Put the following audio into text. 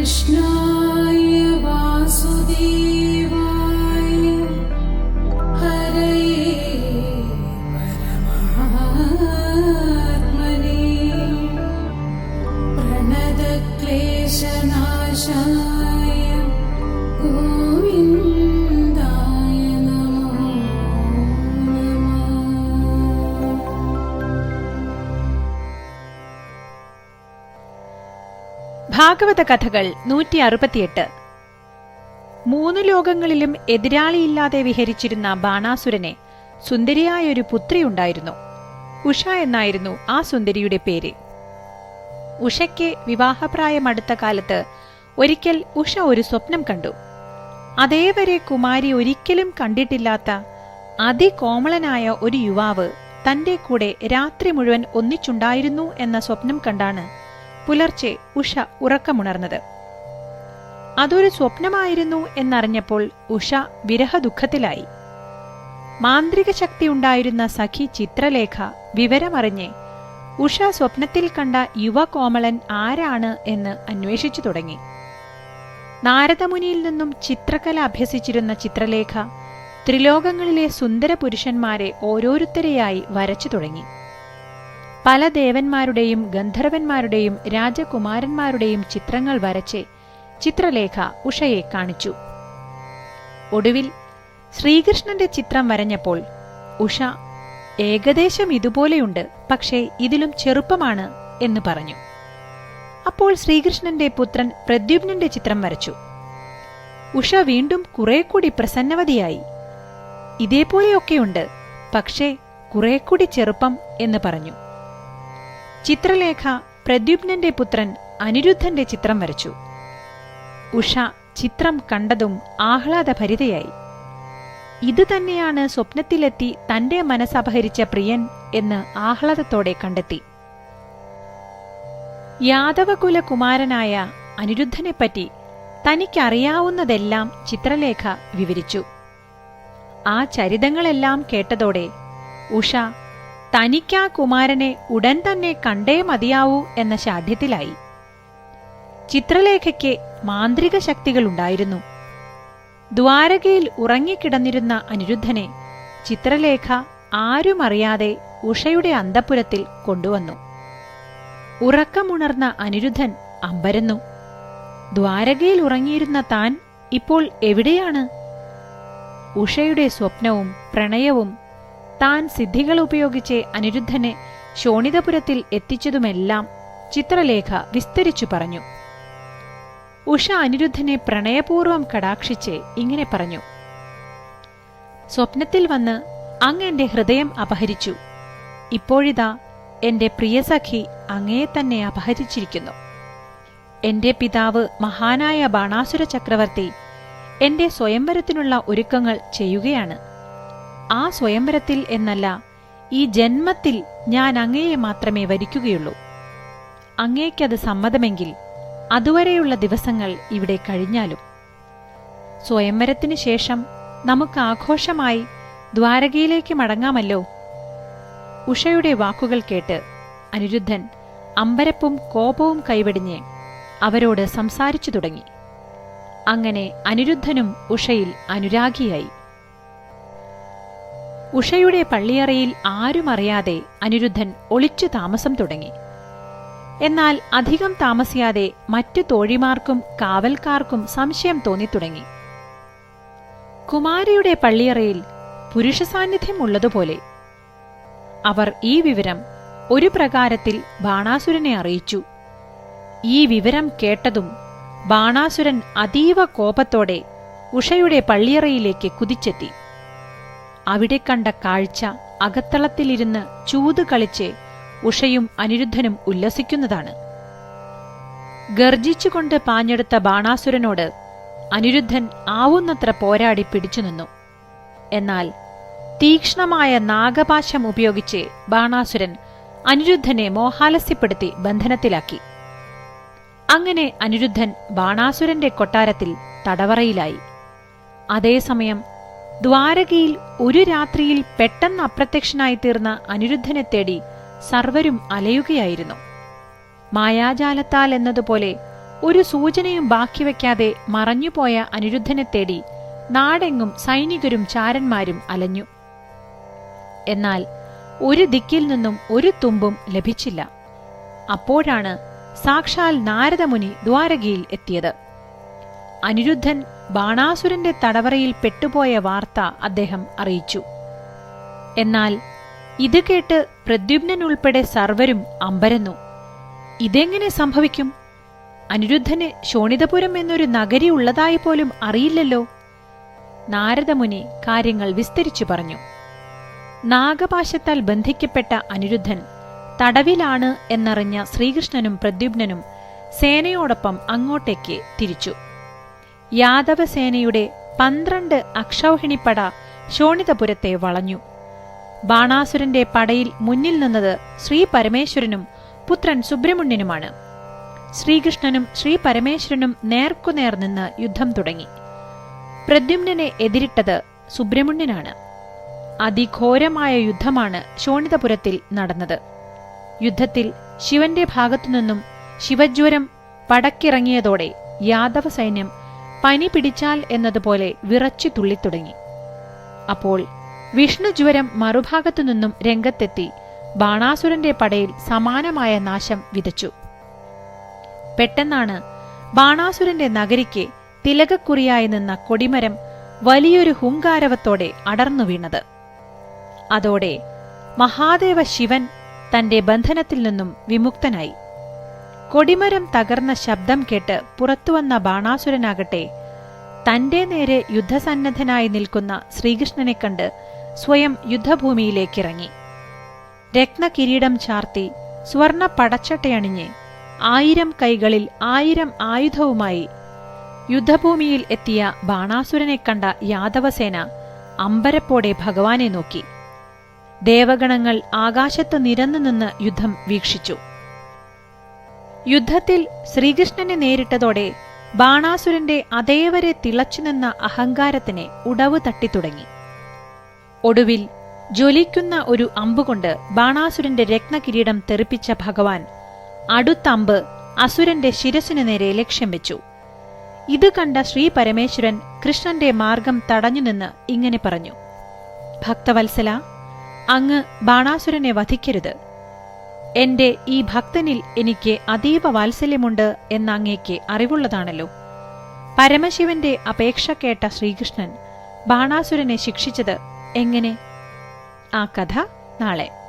कृष्णाय वासुदेव ഭാഗവത കഥകൾ നൂറ്റി അറുപത്തിയെട്ട് മൂന്ന് ലോകങ്ങളിലും എതിരാളിയില്ലാതെ വിഹരിച്ചിരുന്ന ബാണാസുരനെ സുന്ദരിയായ സുന്ദരിയായൊരു പുത്രിയുണ്ടായിരുന്നു ഉഷ എന്നായിരുന്നു ആ സുന്ദരിയുടെ പേര്. ഉഷയ്ക്ക് വിവാഹപ്രായം അടുത്ത കാലത്ത് ഒരിക്കൽ ഉഷ ഒരു സ്വപ്നം കണ്ടു. അതേവരെ കുമാരി ഒരിക്കലും കണ്ടിട്ടില്ലാത്ത അതികോമളനായ ഒരു യുവാവ് തന്റെ കൂടെ രാത്രി മുഴുവൻ ഒന്നിച്ചുണ്ടായിരുന്നു എന്ന സ്വപ്നം കണ്ടാണ് പുലർച്ചെ ഉഷ ഉറക്കമുണർന്നത്. അതൊരു സ്വപ്നമായിരുന്നു എന്നറിഞ്ഞപ്പോൾ ഉഷ വിരഹദുഃഖത്തിലായി. മാന്ത്രിക ശക്തി ഉണ്ടായിരുന്ന സഖി ചിത്രലേഖ വിവരമറിഞ്ഞ് ഉഷ സ്വപ്നത്തിൽ കണ്ട യുവകോമളൻ ആരാണ് എന്ന് അന്വേഷിച്ചു തുടങ്ങി. നാരദമുനിയിൽ നിന്നും ചിത്രകല അഭ്യസിച്ചിരുന്ന ചിത്രലേഖ ത്രിലോകങ്ങളിലെ സുന്ദര പുരുഷന്മാരെ ഓരോരുത്തരെയായി വരച്ചു തുടങ്ങി. പല ദേവന്മാരുടെയും ഗന്ധർവന്മാരുടെയും രാജകുമാരന്മാരുടെയും ചിത്രങ്ങൾ വരച്ച് ചിത്രലേഖ ഉഷയെ കാണിച്ചു. ഒടുവിൽ ശ്രീകൃഷ്ണന്റെ ചിത്രം വരഞ്ഞപ്പോൾ ഉഷ ഏകദേശം ഇതുപോലെയുണ്ട് പക്ഷേ ഇതിലും ചെറുപ്പമാണ് എന്ന് പറഞ്ഞു. അപ്പോൾ ശ്രീകൃഷ്ണന്റെ പുത്രൻ പ്രദ്യുപ്നന്റെ ചിത്രം വരച്ചു. ഉഷ വീണ്ടും കുറെ കൂടി പ്രസന്നവതിയായി. ഇതേപോലെയൊക്കെയുണ്ട് പക്ഷേ കുറെ കൂടി ചെറുപ്പം എന്ന് പറഞ്ഞു. ചിത്രലേഖ പ്രദ്യുപ്നന്റെ പുത്രൻ അനിരുദ്ധന്റെ ചിത്രം വരച്ചു. ഉഷ ചിത്രം കണ്ടതും ആഹ്ലാദഭരിതയായി. ഇത് തന്നെയാണ് സ്വപ്നത്തിലെത്തി തന്റെ മനസ്സപഹരിച്ച പ്രിയൻ എന്ന് ആഹ്ലാദത്തോടെ കണ്ടെത്തി. യാദവകുല കുമാരനായ അനിരുദ്ധനെപ്പറ്റി തനിക്കറിയാവുന്നതെല്ലാം ചിത്രലേഖ വിവരിച്ചു. ആ ചരിതങ്ങളെല്ലാം കേട്ടതോടെ ഉഷ തനിക്കാ കുമാരനെ ഉടൻ തന്നെ കണ്ടേ മതിയാവൂ എന്ന ശാഠ്യത്തിലായി. ചിത്രലേഖയ്ക്ക് മാന്ത്രിക ശക്തികളുണ്ടായിരുന്നു. ദ്വാരകയിൽ ഉറങ്ങിക്കിടന്നിരുന്ന അനിരുദ്ധനെ ചിത്രലേഖ ആരുമറിയാതെ ഉഷയുടെ അന്തപുരത്തിൽ കൊണ്ടുവന്നു. ഉറക്കമുണർന്ന അനിരുദ്ധൻ അമ്പരന്നു. ദ്വാരകയിൽ ഉറങ്ങിയിരുന്ന താൻ ഇപ്പോൾ എവിടെയാണ്? ഉഷയുടെ സ്വപ്നവും പ്രണയവും താൻ സിദ്ധികൾ ഉപയോഗിച്ച് അനിരുദ്ധനെ ശോണിതപുരത്തിൽ എത്തിച്ചതുമെല്ലാം ചിത്രലേഖ വിസ്തരിച്ചു പറഞ്ഞു. ഉഷ അനിരുദ്ധനെ പ്രണയപൂർവം കടാക്ഷിച്ച് ഇങ്ങനെ പറഞ്ഞു. സ്വപ്നത്തിൽ വന്ന് അങ്ങ് എന്റെ ഹൃദയം അപഹരിച്ചു. ഇപ്പോഴിതാ എന്റെ പ്രിയസഖി അങ്ങയെ തന്നെ അപഹരിച്ചിരിക്കുന്നു. എന്റെ പിതാവ് മഹാനായ ബാണാസുര ചക്രവർത്തി എന്റെ സ്വയംവരത്തിനുള്ള ഒരുക്കങ്ങൾ ചെയ്യുകയാണ്. ആ സ്വയംവരത്തിൽ എന്നല്ല ഈ ജന്മത്തിൽ ഞാൻ അങ്ങയെ മാത്രമേ വരിക്കുകയുള്ളൂ. അങ്ങേക്കത് സമ്മതമെങ്കിൽ അതുവരെയുള്ള ദിവസങ്ങൾ ഇവിടെ കഴിഞ്ഞാലും. സ്വയംവരത്തിന് ശേഷം നമുക്ക് ആഘോഷമായി ദ്വാരകയിലേക്ക് മടങ്ങാമല്ലോ. ഉഷയുടെ വാക്കുകൾ കേട്ട് അനിരുദ്ധൻ അമ്പരപ്പും കോപവും കൈവെടിഞ്ഞ് അവരോട് സംസാരിച്ചു തുടങ്ങി. അങ്ങനെ അനിരുദ്ധനും ഉഷയിൽ അനുരാഗിയായി. ഉഷയുടെ പള്ളിയറയിൽ ആരും അറിയാതെ അനിരുദ്ധൻ ഒളിച്ചു താമസം തുടങ്ങി. എന്നാൽ അധികം താമസിയാതെ മറ്റു തോഴിമാർക്കും കാവൽക്കാർക്കും സംശയം തോന്നിത്തുടങ്ങി. കുമാരിയുടെ പള്ളിയറയിൽ പുരുഷ സാന്നിധ്യം ഉള്ളതുപോലെ. അവർ ഈ വിവരം ഒരു പ്രകാരത്തിൽ ബാണാസുരനെ അറിയിച്ചു. ഈ വിവരം കേട്ടതും ബാണാസുരൻ അതീവ കോപത്തോടെ ഉഷയുടെ പള്ളിയറയിലേക്ക് കുതിച്ചെത്തി. അവിടെ കണ്ട കാഴ്ച അകത്തളത്തിലിരുന്ന് ചൂത് കളിച്ച് ഉഷയും അനിരുദ്ധനും ഉല്ലസിക്കുന്നതാണ്. ഗർജിച്ചുകൊണ്ട് പാഞ്ഞെടുത്ത ബാണാസുരനോട് അനിരുദ്ധൻ ആവുന്നത്ര പോരാടി പിടിച്ചു നിന്നു. എന്നാൽ തീക്ഷ്ണമായ നാഗപാശം ഉപയോഗിച്ച് ബാണാസുരൻ അനിരുദ്ധനെ മോഹാലസ്യപ്പെടുത്തി ബന്ധനത്തിലാക്കി. അങ്ങനെ അനിരുദ്ധൻ ബാണാസുരന്റെ കൊട്ടാരത്തിൽ തടവറയിലായി. അതേസമയം ദ്വാരകയിൽ ഒരു രാത്രിയിൽ പെട്ടെന്ന് അപ്രത്യക്ഷനായി തീർന്ന അനിരുദ്ധനെ തേടി സർവരും അലയുകയായിരുന്നു. മായാജാലത്താൽ എന്നതുപോലെ ഒരു സൂചനയും ബാക്കി വയ്ക്കാതെ മറഞ്ഞുപോയ അനിരുദ്ധനെ തേടി നാടെങ്ങും സൈനികരും ചാരന്മാരും അലഞ്ഞു. എന്നാൽ ഒരു ദിക്കിൽ നിന്നും ഒരു തുമ്പും ലഭിച്ചില്ല. അപ്പോഴാണ് സാക്ഷാൽ നാരദമുനി ദ്വാരകയിൽ എത്തിയത്. അനിരുദ്ധൻ ബാണാസുരന്റെ തടവറയിൽ പെട്ടുപോയ വാർത്ത അദ്ദേഹം അറിയിച്ചു. എന്നാൽ ഇത് കേട്ട് പ്രദ്യുപ്നുൾപ്പെടെ സർവരും അമ്പരന്നു. ഇതെങ്ങനെ സംഭവിക്കും? അനിരുദ്ധന് ശോണിതപുരം എന്നൊരു നഗരി ഉള്ളതായി പോലും അറിയില്ലല്ലോ. നാരദമുനി കാര്യങ്ങൾ വിസ്തരിച്ചു പറഞ്ഞു. നാഗപാശത്താൽ ബന്ധിക്കപ്പെട്ട അനിരുദ്ധൻ തടവിലാണ് എന്നറിഞ്ഞ ശ്രീകൃഷ്ണനും പ്രദ്യുപ്നനും സേനയോടൊപ്പം അങ്ങോട്ടേക്ക് തിരിച്ചു. യാദവ സേനയുടെ പന്ത്രണ്ട് അക്ഷൗഹിണിപ്പട ശോണിതപുരത്തെ വളഞ്ഞു. ബാണാസുരന്റെ പടയിൽ മുന്നിൽ നിന്നത് ശ്രീ പരമേശ്വരനും പുത്രൻ സുബ്രഹ്മണ്യനുമാണ്. ശ്രീകൃഷ്ണനും ശ്രീ പരമേശ്വരനും നേർക്കുനേർ നിന്ന് യുദ്ധം തുടങ്ങി. പ്രദ്യുമ്നെ എതിരിട്ടത് സുബ്രഹ്മണ്യനാണ്. അതിഘോരമായ യുദ്ധമാണ് ശോണിതപുരത്തിൽ നടന്നത്. യുദ്ധത്തിൽ ശിവന്റെ ഭാഗത്തുനിന്നും ശിവജ്വരം പടക്കിറങ്ങിയതോടെ യാദവ സൈന്യം പനി പിടിച്ചാൽ എന്നതുപോലെ വിറച്ചു തുള്ളിത്തുടങ്ങി. അപ്പോൾ വിഷ്ണുജ്വരം മറുഭാഗത്തുനിന്നും രംഗത്തെത്തി ബാണാസുരന്റെ പടയിൽ സമാനമായ നാശം വിതച്ചു. പെട്ടെന്നാണ് ബാണാസുരന്റെ നഗരിക്ക് തിലകക്കുറിയായി നിന്ന കൊടിമരം വലിയൊരു ഹുങ്കാരവത്തോടെ അടർന്നു വീണത്. അതോടെ മഹാദേവ ശിവൻ തന്റെ ബന്ധനത്തിൽ നിന്നും വിമുക്തനായി. കൊടിമരം തകർന്ന ശബ്ദം കേട്ട് പുറത്തുവന്ന ബാണാസുരനാകട്ടെ. തന്റെ നേരെ യുദ്ധസന്നദ്ധനായി നിൽക്കുന്ന ശ്രീകൃഷ്ണനെ കണ്ട് സ്വയം യുദ്ധഭൂമിയിലേക്കിറങ്ങി. രത്നകിരീടം ചാർത്തി സ്വർണ പടച്ചട്ടയണിഞ്ഞ് ആയിരം കൈകളിൽ ആയിരം ആയുധവുമായി യുദ്ധഭൂമിയിൽ എത്തിയ ബാണാസുരനെ കണ്ട യാദവസേന അമ്പരപ്പോടെ ഭഗവാനെ നോക്കി. ദേവഗണങ്ങൾ ആകാശത്ത് നിരന്നു നിന്ന് യുദ്ധം വീക്ഷിച്ചു. യുദ്ധത്തിൽ ശ്രീകൃഷ്ണനെ നേരിട്ടതോടെ ബാണാസുരന്റെ അതേവരെ തിളച്ചുനിന്ന അഹങ്കാരത്തിന് ഉടവ് തട്ടിത്തുടങ്ങി. ഒടുവിൽ ജ്വലിക്കുന്ന ഒരു അമ്പുകൊണ്ട് ബാണാസുരന്റെ രത്നകിരീടം തെറിപ്പിച്ച ഭഗവാൻ അടുത്ത അമ്പ് അസുരന്റെ ശിരസിനു നേരെ ലക്ഷ്യം വെച്ചു. ഇത് കണ്ട ശ്രീ പരമേശ്വരൻ കൃഷ്ണന്റെ മാർഗം തടഞ്ഞുനിന്ന് ഇങ്ങനെ പറഞ്ഞു. ഭക്തവത്സല അങ്ങ് ബാണാസുരനെ വധിക്കരുത്. എന്റെ ഈ ഭക്തനിൽ എനിക്ക് അതീവ വാത്സല്യമുണ്ട് എന്നങ്ങേക്ക് അറിവുള്ളതാണല്ലോ. പരമശിവന്റെ അപേക്ഷ കേട്ട ശ്രീകൃഷ്ണൻ ബാണാസുരനെ ശിക്ഷിച്ചത് എങ്ങനെ? ആ കഥ നാളെ.